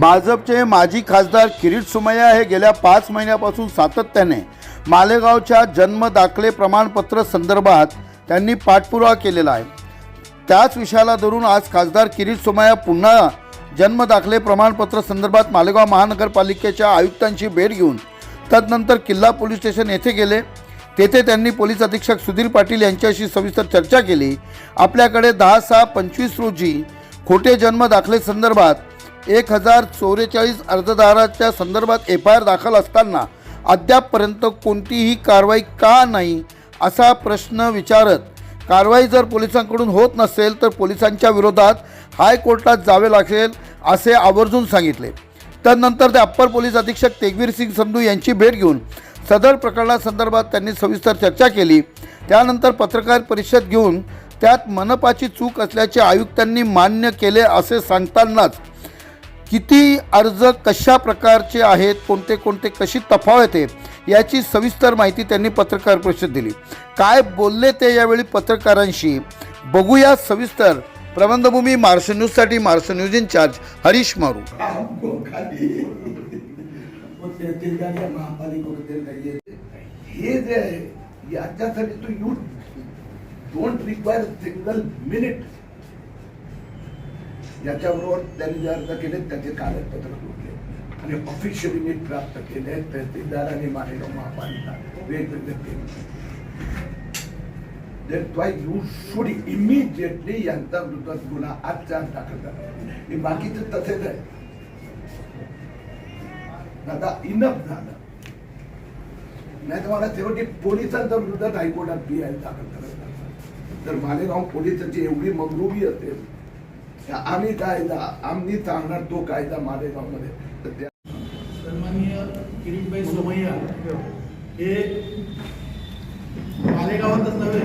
भाजपचे माजी खासदार किरीट सुमय्या हे गेल्या पाच महिन्यापासून सातत्याने मालेगावच्या जन्म दाखले प्रमाणपत्र संदर्भात त्यांनी पाठपुरावा केलेला आहे. त्याच विषयाला धरून आज खासदार किरीट सोमय्या पुन्हा जन्म दाखले प्रमाणपत्र संदर्भात मालेगाव महानगरपालिकेच्या आयुक्तांची भेट घेऊन तदनंतर किल्ला पोलीस स्टेशन येथे गेले. तेथे त्यांनी पोलीस अधीक्षक सुधीर पाटील यांच्याशी सविस्तर चर्चा केली. आपल्याकडे दहा सहा पंचवीस रोजी खोटे जन्म दाखले संदर्भात एक हजार चौवेचाळीस अर्जदाराच्या संदर्भात एफ आय आर दाखल असताना अद्यापपर्यंत कोणतीही कारवाई का नाही असा प्रश्न विचारत कारवाई जर पोलिसांकडून होत नसेल तर पोलिसांच्या विरोधात हायकोर्टात जावे लागेल असे आवर्जून सांगितले. त्यानंतर ते अप्पर पोलीस अधीक्षक तेगवीर सिंग संधू यांची भेट घेऊन सदर प्रकरणासंदर्भात त्यांनी सविस्तर चर्चा केली. त्यानंतर पत्रकार परिषद घेऊन त्यात मनपाची चूक असल्याचे आयुक्तांनी मान्य केले असे सांगतानाच किती अर्ज कशा प्रकारचे आहेत कोणते कोणते कशी तफावत आहे याची सविस्तर माहिती त्यांनी पत्रकार परिषद दिली. काय बोलले ते यावेळी पत्रकारांशी? बघूया सविस्तर. प्रबंधभूमी मार्श न्यूजसाठी Marsh news incharge Harish Maru. हे जे आहे याच्यासाठी तू you don't require single minute याच्याबरोबर त्यांनी जे अर्ज केले त्याचे कागदपत्र जोडले आणि ऑफिशियली मी प्राप्त केले तहसीलदार आणि मालेगाव महापालिका वेगवेगळे केले. That's why you should immediately यांचा विरोधात गुन्हा आजच्या आज दाखल करा. हे बाकीचं तसेच आहे. आता इनफ झालं. नाही तर मला शेवटी पोलिसांच्या विरोधात हायकोर्टात बी आय दाखल करत तर मालेगाव पोलिसांची एवढी मंगरुबी असेल आम्ही कायदा आम्ही चालणार तो कायदा मालेगावमध्ये. तर त्या सन्माननीय किरीटभाई सोमय्या हे मालेगावातच नव्हे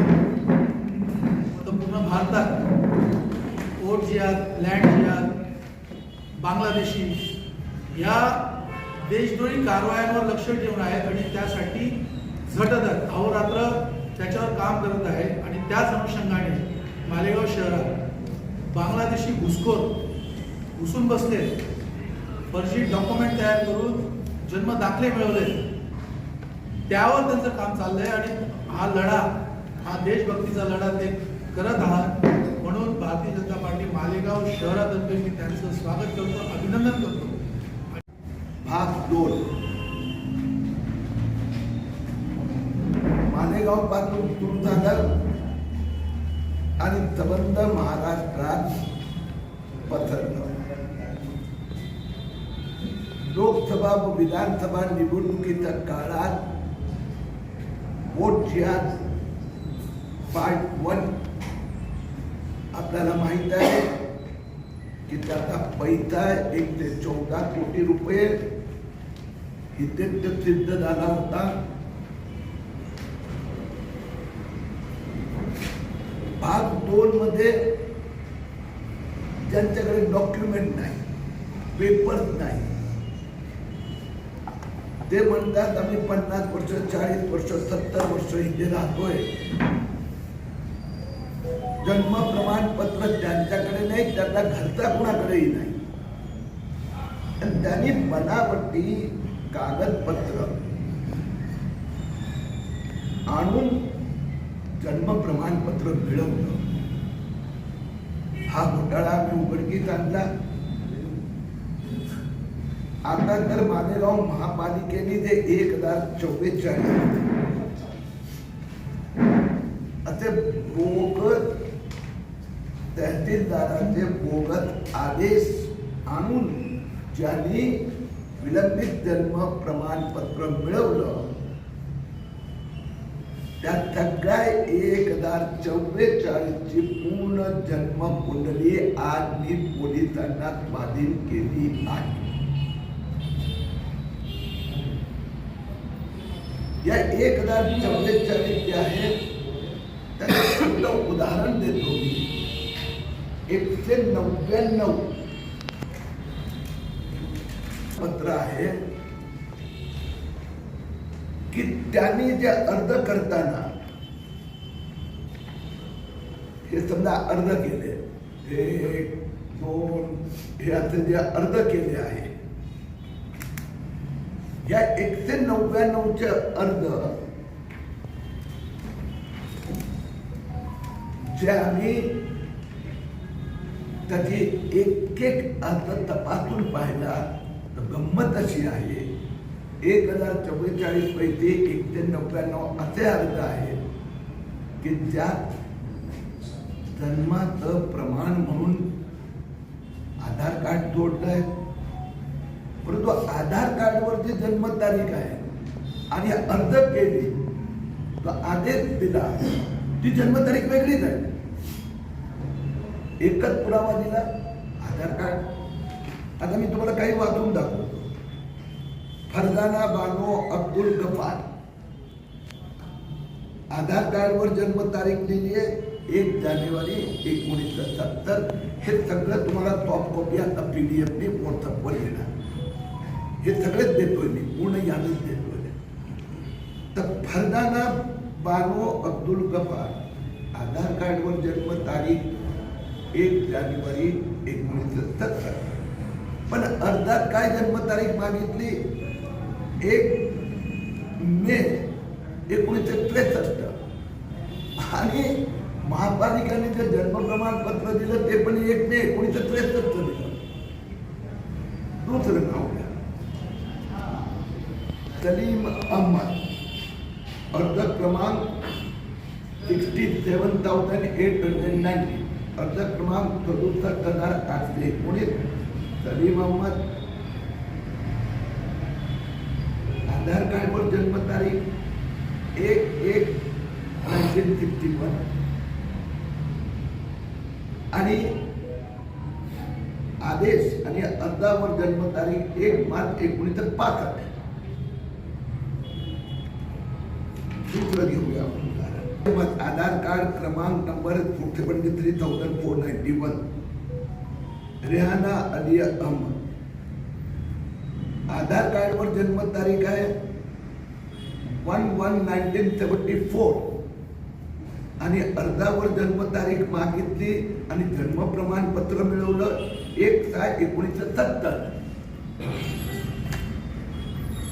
तर पूर्ण भारतात पोर्ट जिहाद लँड जिहाद बांगलादेशी या देशद्रोही कारवायांवर लक्ष ठेवून आहेत आणि त्यासाठी झटदर अहोरात्र त्याच्यावर काम करत आहेत आणि त्याच अनुषंगाने मालेगाव शहरात बांगलादेशी घुसखोर घुसून बसले. फर्जी डॉक्युमेंट तयार करून जन्म दाखले मिळवले. त्यावर त्यांचं काम चाललंय आणि हा लढा हा देशभक्तीचा लढा ते करत आहात. म्हणून भारतीय जनता पार्टी मालेगाव शहरातर्फे मी त्यांचं स्वागत करतो अभिनंदन करतो. भाग दोन. मालेगावपासून सुरू झालं संबंध महाराष्ट्रात पसरलं लोकसभा व विधानसभा निवडणुकीच्या काळात वोट पार्ट वन आपल्याला माहित आहे की पैसा एकशे चौदा कोटी रुपये इथे सिद्ध होता. भाग दोन मध्ये ज्यांच्याकडे डॉक्युमेंट नाही पेपर नाही. ते म्हणतात आम्ही पन्नास वर्ष चाळीस वर्ष सत्तर वर्ष इथे राहतोय. जन्म प्रमाणपत्र ज्यांच्याकडे नाही त्यांना घरचा कुणाकडेही नाही. आणि त्यांनी बनावटी कागदपत्र आणून जन्म प्रमाणपत्र मिळवलं. हा घोटाळा आम्ही उघडकीत आणला. आता तर मालेगाव महापालिकेने जे एक हजार चव्वेचाळीस असे बोगत तहसीलदाराचे बोगत आदेश आणून ज्यांनी विलंबित जन्म प्रमाणपत्र मिळवलं त्या सगळ्या एक हज़ार चव्वेचाळीसची पूर्ण जन्म कुंडली आज मी पोलिसांना स्वाधीन केली आहे. या एक हज़ार चव्वेचाळीस जे आहे, त्याचं छोटं उदाहरण देतो मी. एकशे नव्याण्णव पत्र आहे. त्यांनी जे अर्ज करताना हे समजा अर्ज केले हे एक दोन हे आता जे अर्ज केले आहे या एकशे नव्याण्णवचे अर्ज जे आम्ही त्याची एक एक अर्ज तपासून पाहिला तर गंमत अशी आहे एक हजार चव्वेचाळीस पैकी एकशे नव्याण्णव असे अर्ज आहेत की ज्यात जन्माचं प्रमाण म्हणून आधार कार्ड जोडलंय परंतु आधार कार्डवरची जन्मतारीख आहे आणि अर्ज केली तर आदेश दिला ती जन्मतारीख वेगळीच आहे. एकच पुरावा दिला आधार कार्ड. आता मी तुम्हाला काही वाचून दाखवतो. फरदाना बानो अब्दुल गफार. आधार कार्डवर जन्मतारीख लिहिली आहे एक जानेवारी एकोणीसशे सत्तर. हे सगळं तुम्हाला टॉप कॉपी आता पी डी एफने व्हॉट्सअपवर येणार. हे सगळेच देतोय मी पूर्ण यादच देतोय. तर फरदाना बानो अब्दुल गफार आधार कार्डवर जन्मतारीख एक जानेवारी एकोणीसशे सत्तर. पण अर्धात काय जन्मतारीख मागितली? एक मे एकोणीसशे त्रेसष्ट. आणि महापालिकाने जे जन्म प्रमाणपत्र दिलं ते पण एक मे एकोणीसशे त्रेसष्ट दिलं. दुसरं नाव घ्या. सलीम अहमद. अर्ज क्रमांक sixty seven thousand eight hundred ninety अर्ज क्रमांक सदुसष्ट हजार आठशे एकोणीस. सलीम अहमद. आधार कार्डवर जन्मतारीख. एक एक नाईन्टीन सिक्स्टी वन आणि आदेश आणि अर्जावर जन्मतारीख एक मार्च एकोणीसशे पासष्ट. सूत्र घेऊया आपण आधार कार्ड क्रमांक number seventy three thousand four ninety one. Rehana Ali Ahmed. Aadhaar कार्डवर जन्मतारीख आहे one one nineteen seventy four आणि अर्जावर जन्मतारीख मागितली आणि जन्म प्रमाणपत्र मिळवलं एक सहा एकोणीसशे सत्तर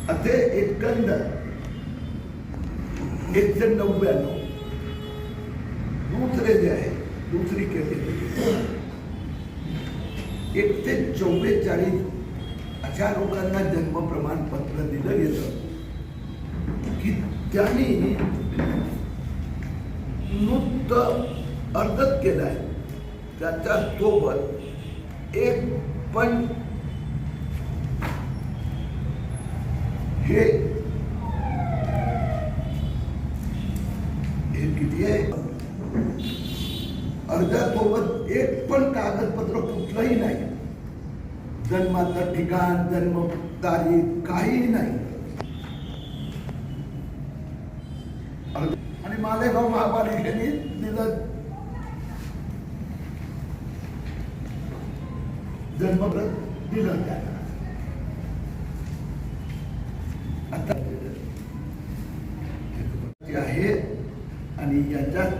असे एकंद एकशे नव्याण्णव दुसरे जे आहे दुसरी केले एकशे चौवेचाळीस अशा लोकांना जन्म प्रमाणपत्र दिलं गेलं की त्यांनी नुसतं अर्जच केलाय. त्याच्या सोबत एक पण हे हे किती आहे? अर्जासोबत एक पण कागदपत्र कुठलंही नाही. जन्माचं ठिकाण जन्म तारीख काहीही नाही. आणि मालेगाव महापालिकेने दिलं. जन्मप्रत दिलं त्याला. आता आहे आणि याच्यात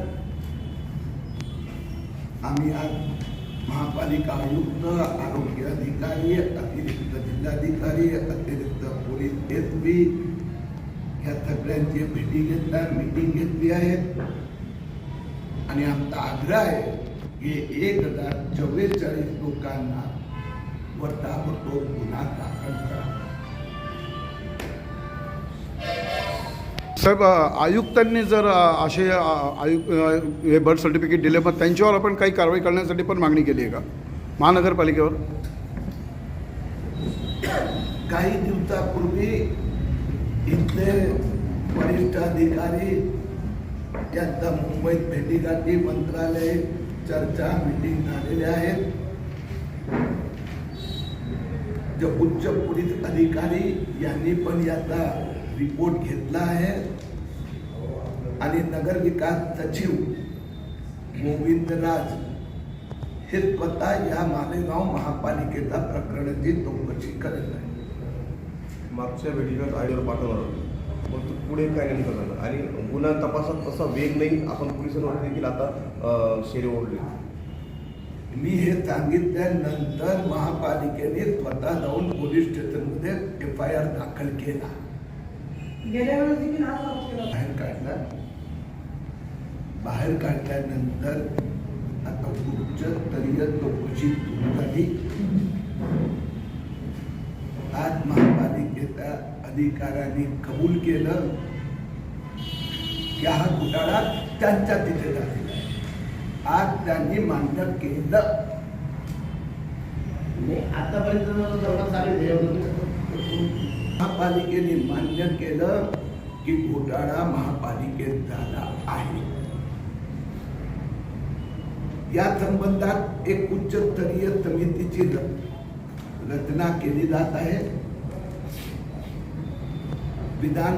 आम्ही आज महापालिका आयुक्त आरोग्य अधिकारी अतिरिक्त जिल्हाधिकारी अतिरिक्त पोलीस एस पी ह्या सगळ्यांची भेटी घेतल्या मीटिंग घेतली आहे. आणि आमचा आग्रह आहे की एक हजार चव्वेचाळीस लोकांना वर्तापतो गुन्हा दाखल करा. साहेब आयुक्तांनी जर असे आयुक्त आयु हे बर्थ सर्टिफिकेट दिले मग त्यांच्यावर आपण काही कारवाई करण्यासाठी पण मागणी केली आहे का? महानगरपालिकेवर? काही दिवसापूर्वी इथले वरिष्ठ अधिकारी त्यांचा मुंबईत भेटीगाठी मंत्रालय चर्चा मिटिंग झालेल्या आहेत जे उच्च पोलीस अधिकारी यांनी पण याचा रिपोर्ट घेतला आहे. आणि नगर विकास सचिव गोविंद राज हे स्वतः या मालेगाव महापालिकेचा प्रकरणाची चौकशी करत आहे. मागच्या भेटीलाच आयडीवर पाठवणार होतं. मग तो पुढे काय नेमकं झालं आणि गुन्हा तपासात तसा वेग नाही आपण पोलिसांवर देखील आता शेरे ओढले. मी हे सांगितल्यानंतर महापालिकेने स्वतः जाऊन पोलीस स्टेशनमध्ये एफ आय आर दाखल केला काढला. बाहेर काढल्यानंतर आता उच्चस्तरीय चौकशी सुरू झाली आज महापालिकेच्या अधिकाऱ्यांनी कबूल केलं की हा घोटाळा त्यांच्या तिथे झालेला आहे. आज त्यांनी मान्य केलं. आतापर्यंत महापालिकेने मान्य केलं की घोटाळा महापालिकेत झाला आहे. या संबंधात एक उच्चस्तरीय समितीची रचना केली जात आहे. विधान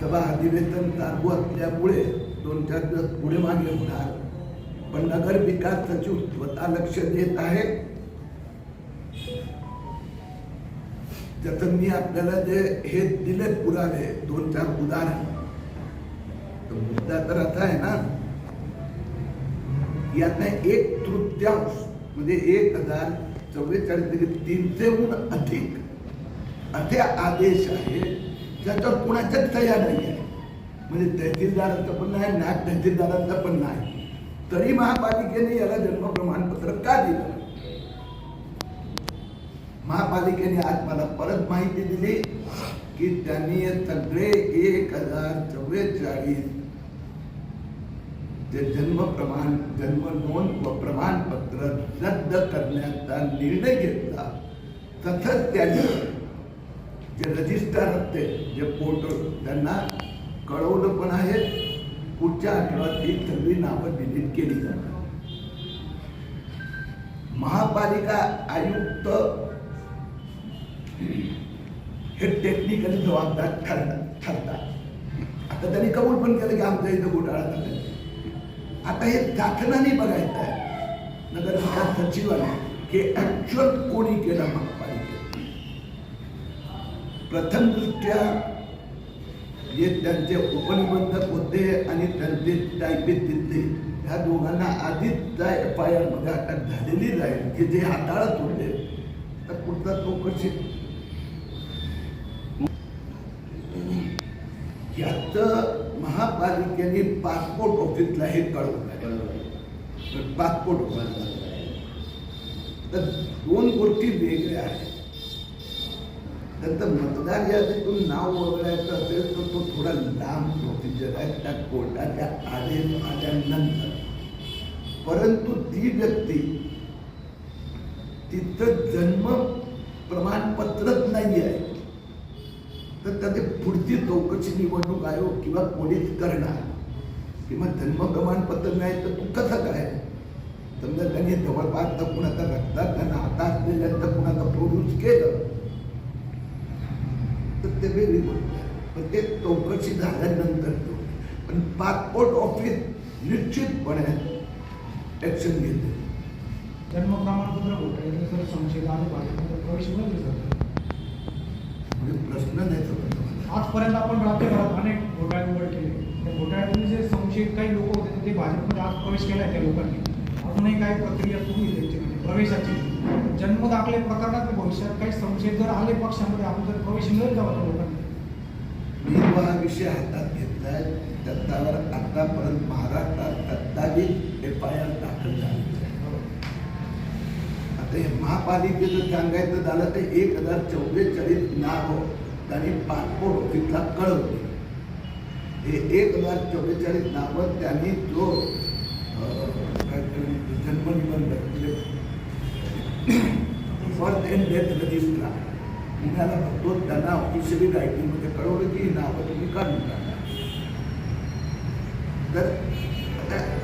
सभा अधिवेशन चालू असल्यामुळे दोन चार दिवस पुढे मागे होणार. पण नगर विकास सचिव स्वतः लक्ष देत आहे. त्याचं मी आपल्याला जे हे दिले पुरावे दोन चार उदाहरण मुद्दा तर असा आहे ना यातनं एक तृतीयांश म्हणजे एक हजार चव्वेचाळीस म्हणजे तीनशेहून अधिक. असे आदेश आहे त्याच्यावर कुणाच्याच तयार नाही आहे. म्हणजे तहसीलदारांचं पण नाही नायब तहसीलदारांचं पण नाही. तरी महापालिकेने याला जन्म प्रमाणपत्र का दिलं? महापालिकेने आज मला परत माहिती दिली की त्यांनी सगळे एक हजार चव्वेचाळीस जे जन्म प्रमाण जन्म नोंद व प्रमाणपत्र रद्द करण्याचा निर्णय घेतला. तसंच त्यांनी जे रजिस्टर असते जे पोर्टल त्यांना कळवलं पण आहे. पुढच्या आठवड्यात ही सगळी नावं डिलीट केली जाणार. महापालिका आयुक्त हे टेक्निकली जबाबदार ठरतात. आता त्यांनी कबूल पण केलं की आमच्या इथं घोटाळा झाला आता हे चाचणाने बघायचं आहे नगर विकास सचिवाने की ऍक्च्युअल कोणी केलं महापालिकेत? प्रथम दृष्ट्या जे त्यांचे उपनिबंधक होते आणि त्यांचे टायपित तिथले ह्या दोघांना आधीच त्या एफ आय आरमध्ये अटक झालेली जाईल की जे हाताळत होते. तर पुढचा चौकशी याचं महापालिकेने पासपोर्ट ऑफिसला हे कळवलं आहे. पासपोर्ट ऑफिसला तर दोन गोष्टी वेगळ्या आहेत. त्यांचं मतदार यादीतून नाव वगळायचं असेल तर तो थोडा लांब प्रोसिजर आहे. त्या कोर्टाच्या आदेश आल्यानंतर परंतु ती व्यक्ती तिथं जन्म प्रमाणपत्रच नाही आहे तर त्याचे पुढची चौकशी निवडणूक आयोग किंवा पोलीस करणार? किंवा जन्म प्रमाणपत्र नाही तर तू कसं काय? समजा त्यांनी जवळपास तर कुणाचा रक्तात त्यांना आता असलेल्यांचं कुणाचं प्रोड्यूस केलं? तर ते वेगळी गोष्ट पण ते चौकशी झाल्यानंतर तो पण पासपोर्ट ऑफिस निश्चितपणे ॲक्शन घेते. जन्म प्रमाणपत्र घोटाळ्याचे जर संशय आले भाजपमध्ये प्रवेश मिळेल म्हणजे प्रश्न नाही मला. आजपर्यंत आपण राज्यभरात अनेक घोटाळे उघड केले. त्या घोटाळ्यातले जे संशयित काही लोक होते ते भाजपमध्ये आज प्रवेश केलाय त्या लोकांनी. अजूनही काही प्रक्रिया सुरू आहे त्यांच्यामध्ये प्रवेशाची. जन्म दाखले प्रकरणात भविष्यात काही संशय जर आले पक्षामध्ये आपण जर प्रवेश मिळेल का त्या लोकांना? मी जो हा विषय हातात घेतलाय त्याच्यावर आतापर्यंत महाराष्ट्रात सत्तावीस एफ आय आर दाखल झाले. आता हे महापालिकेचं सांगायचं झालं तर एक हजार चौवेचाळीस नाव त्यांनी पासपोर्ट ऑफिसला कळवले हे एक हजार चौवेचाळीस नावं त्यांनी जो अं, काय बर्थ अँड डेथ रजिस्ट्रा पुण्याला बघतो त्यांना ऑफिशियली रायटिंगमध्ये कळवलं की ही नावं तुम्ही काढून टाका. तर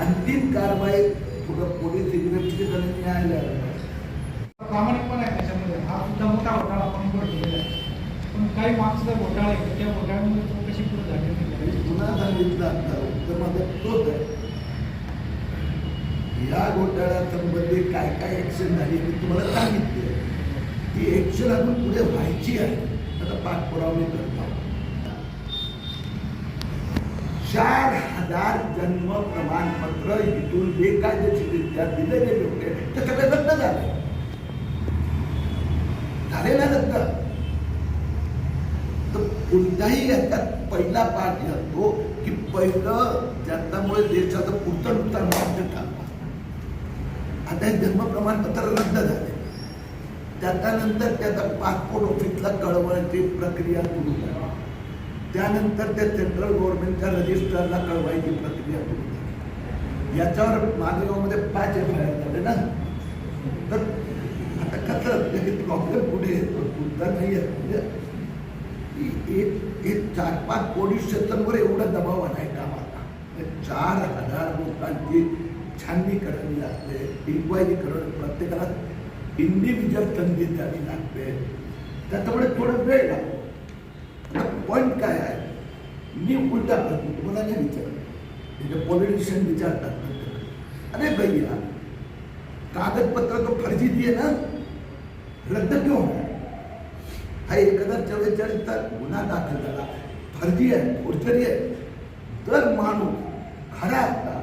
अंतिम कारवाई पुढं पोलीस इन्व्हेस्टिगेशन आणि न्यायालयाला प्रामाणिकपणा आहे त्याच्यामध्ये. हा सुद्धा मोठा घोटाळा आपण उघड केलेला आहे. पण काही मागचा घोटाळा आहे त्या घोटाळ्यामध्ये चौकशी पुढे झाली मी नाही पुन्हा सांगितलं आता उत्तर माझं तोच आहे. या घोटाळ्यासंबंधी काय काय ऍक्शन झाली मी तुम्हाला सांगितले. ती ऍक्शन अजून पुढे व्हायची आहे. आता पाठपुरावणी मी करतो. चार हजार जन्म प्रमाणपत्र इथून बेकायदेशीररित्या दिले गेले होते ते सगळे रद्द झाले झाले ना रद्द कोणत्याही कोणताही याच्यात पहिला पाठ असतो की पहिलं ज्याच्यामुळे देशाचं पुढचं नुकसान वाढत चालतं आता हे जन्म प्रमाणपत्र रद्द झाले. त्याच्यानंतर त्याचा पासपोर्ट ऑफिसला कळवण्याची प्रक्रिया सुरू झाली. त्यानंतर त्या सेंट्रल गव्हर्नमेंटच्या रजिस्टरला कळवायची प्रक्रिया सुरू झाली. याच्यावर मालेगावमध्ये पाच एफ आय आर झाले ना? तर आता कसं? त्याची प्रॉब्लेम पुढे येतो. सुद्धा नाही आहे. म्हणजे चार पाच पोलीस दबाव कामाला म्हणजे चार हज़ार लोकांची छाननी करावी लागते इन्क्वायरी द्यावी थोडं आता तुम्हाला नाही विचारत म्हणजे पॉलिटिशियन विचारतात अरे भैया, कागदपत्र तो फर्जी दिए ना? रद्द क्यों है हा एक हजार चव्वेचाळीसचा गुन्हा दाखल झाला. फर्जी आहे फोर्जरी आहे. तर माणूस खरा असता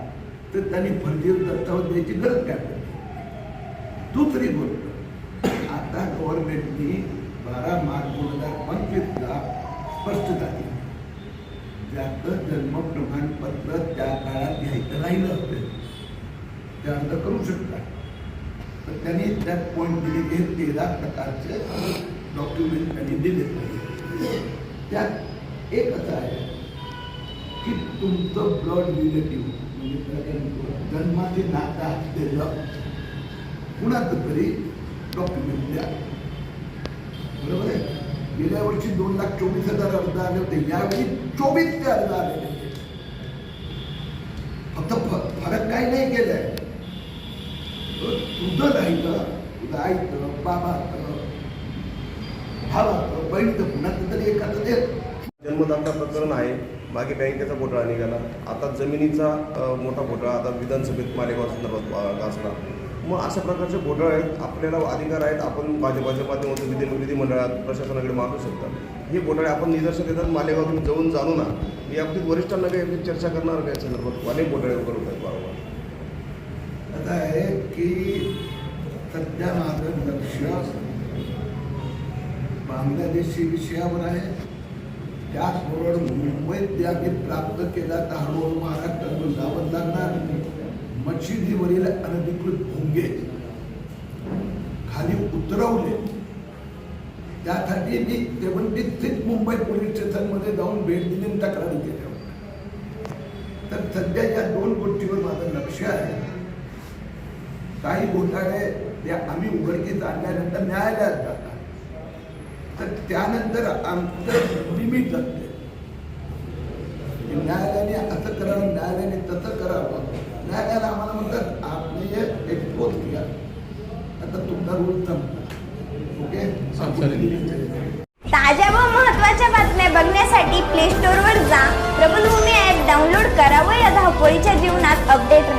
तर त्यांनी फर्जी दस्तावेज द्यायची गरज काय पडते? दुसरी गोष्ट आता गव्हर्नमेंटनी बारा मार्च दोन हजार पंचवीसला स्पष्टता दिली ज्याचं जन्म प्रमाणपत्र त्या काळात घ्यायचं राहिलं असेल ते अर्ज करू शकतात. तर त्यांनी त्यात पॉईंट दिली की हे तेरा प्रकारचे डॉक्युमेंट त्यांनी दिले त्यात एक असं आहे की तुमचं ब्लड रिलेटिव्ह म्हणजे जन्माचे नाता असलेलं कुणाचं तरी डॉक्युमेंट द्या. बरोबर आहे? गेल्या वर्षी दोन लाख चोवीस हजार अर्ज आले होते. यावेळी चोवीस ते अर्ज आले होते. फक्त फरक काही नाही केलाय. तुझं राहिलं तुझं आईचं बाबाचं एखादं दे जन्मदाता प्रकरण आहे. मागे बँकेचा घोटाळा निघाला. आता जमिनीचा मोठा घोटाळा. आता विधानसभेत मालेगाव संदर्भात गाजला. मग अशा प्रकारचे घोटाळे आहेत. आपल्याला अधिकार आहेत. आपण भाजपाच्या माध्यमातून विधी विधिमंडळात प्रशासनाकडे मागू शकतात हे घोटाळे आपण निदर्शन येतात. मालेगाव तुम्ही जाऊन जाणू ना. मी आपली वरिष्ठांना काही याची चर्चा करणार काय संदर्भात. अनेक घोटाळे होत आहेत वारंवार आता आहे की सध्या माझं लक्ष बांगलादेशी विषयावर आहे. त्याचबरोबर मुंबईत त्या मी प्राप्त केला तर हळूहळू महाराष्ट्रातून जावं लागणार. मशिदीवरील अनधिकृत भोंगे खाली उतरवले. त्यासाठी मी सेवन्टी सिक्स मुंबई पोलीस स्टेशनमध्ये जाऊन भेट दिली आणि तक्रारी केल्या. तर सध्या या दोन गोष्टीवर माझं लक्ष आहे. काही घोटाळे ते आम्ही उघडकीत आणल्यानंतर न्यायालयात जातात. तर त्यानंतर आमचं लिमिट असते की न्यायालयाने असं करावं न्यायालयाने तसं करावं. न्यायालयाला आम्हाला म्हणतात आपने हे एक्सपोज किया. आता तुमचा रूल संपला. ओके ताज्या व महत्त्वाच्या बातम्या बघण्यासाठी प्ले स्टोअरवर जा. प्रबलभूमी ॲप डाउनलोड करा व या धावपळीच्या जीवनात अपडेट राहा